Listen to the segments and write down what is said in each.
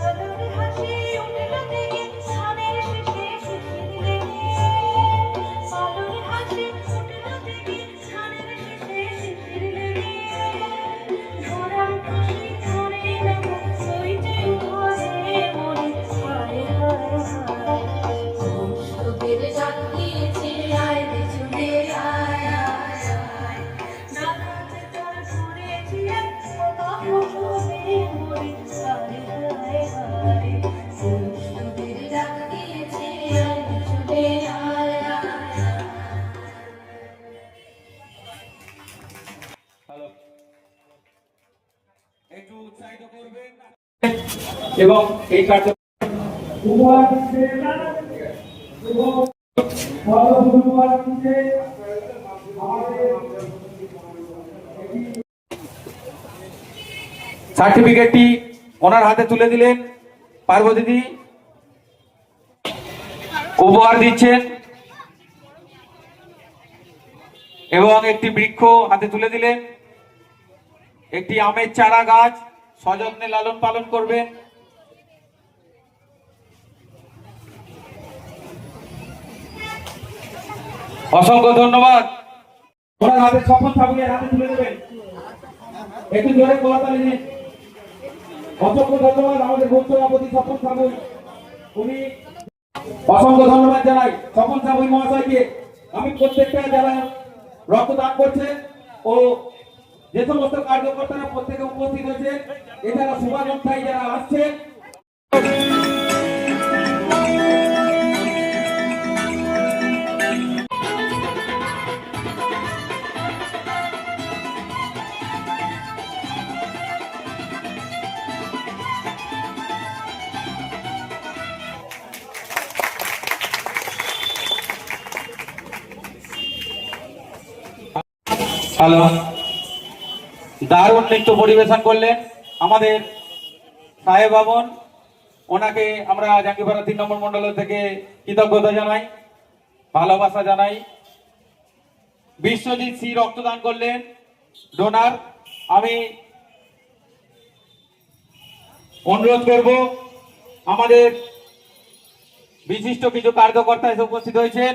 Hallelujah. এবং এই কার্য সার্টিফিকেটটি ওনার হাতে তুলে দিলেন পার্বতীদি। উপহার দিচ্ছেন। এবং একটি বৃক্ষ হাতে তুলে দিলেন। একটি আমের চারা গাছ। সযত্নে লালন পালন করবেন। অসংখ্য ধন্যবাদ। অসংখ্য ধন্যবাদ আমাদের উনি অসংখ্য ধন্যবাদ জানাই স্বপন সাবুই মহাশয়কে। আমি প্রত্যেকটা যারা রক্তদান করছে ও যে সমস্ত কার্যকর্তারা প্রত্যেকে উপস্থিত হয়েছে এছাড়া শুভানুষ্ঠায়ী যারা আসছে হ্যালো। দারুণ নৃত্য পরিবেশন করলেন আমাদের সাহেব বাবন। ওনাকে আমরা জাঙ্গিপাড়া তিন নম্বর মন্ডল থেকে কৃতজ্ঞতা জানাই, ভালোবাসা জানাই। বিশ্বজিৎ সি রক্তদান করলেন ডোনার আমি অনুরোধ করব, আমাদের বিশিষ্ট কিছু কার্যকর্তা এসে উপস্থিত হয়েছেন।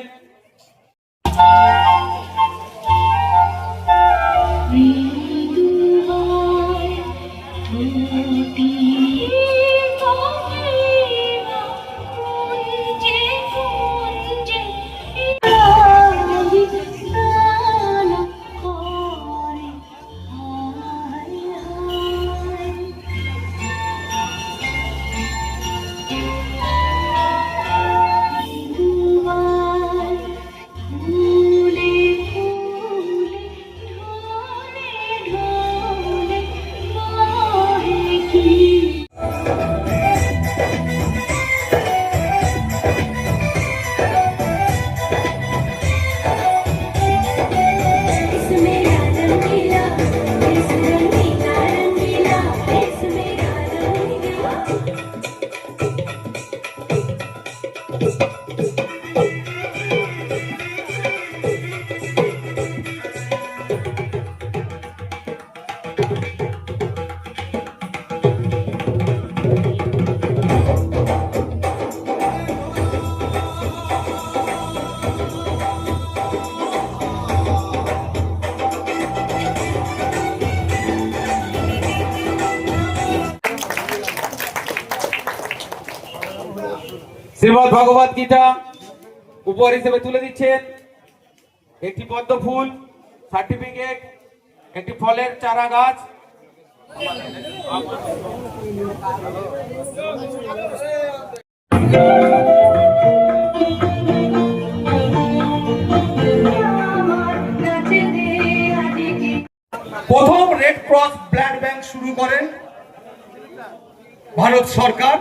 শ্রীমদ ভগবত গীতা উপহার হিসেবে তুলে দিচ্ছেন। একটি পদ্ম ফুল, সার্টিফিকেট, একটি ফলের চারা গাছ। প্রথম রেড ক্রস ব্লাড ব্যাংক শুরু করেন ভারত সরকার।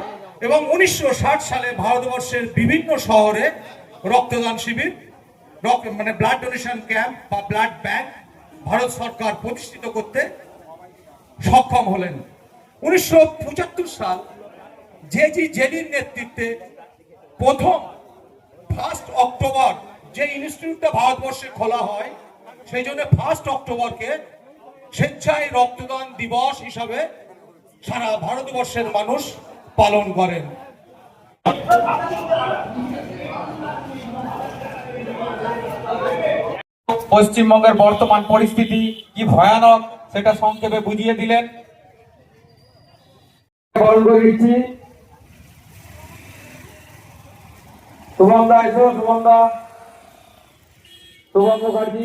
এবং উনিশশো ষাট সালে ভারতবর্ষের বিভিন্ন শহরে রক্তদান শিবির মানে ব্লাড ডোনেশন ক্যাম্প বা ব্লাড ব্যাংক ভারত সরকার প্রতিষ্ঠিত করতে সক্ষম হলেন। উনিশশো পঁচাত্তর সাল জে জি জেডির নেতৃত্বে প্রথম ফার্স্ট অক্টোবর যে ইনস্টিটিউটটা ভারতবর্ষে খোলা হয়, সেই জন্য ফার্স্ট অক্টোবরকে স্বেচ্ছায় রক্তদান দিবস হিসাবে সারা ভারতবর্ষের মানুষ পালন করেন। পশ্চিমবঙ্গের বর্তমান পরিস্থিতি কি ভয়ানক, সেটা সংক্ষেপে বুঝিয়ে দিলেন। শুভম দা এসো শুভম দা শুভম মুখার্জি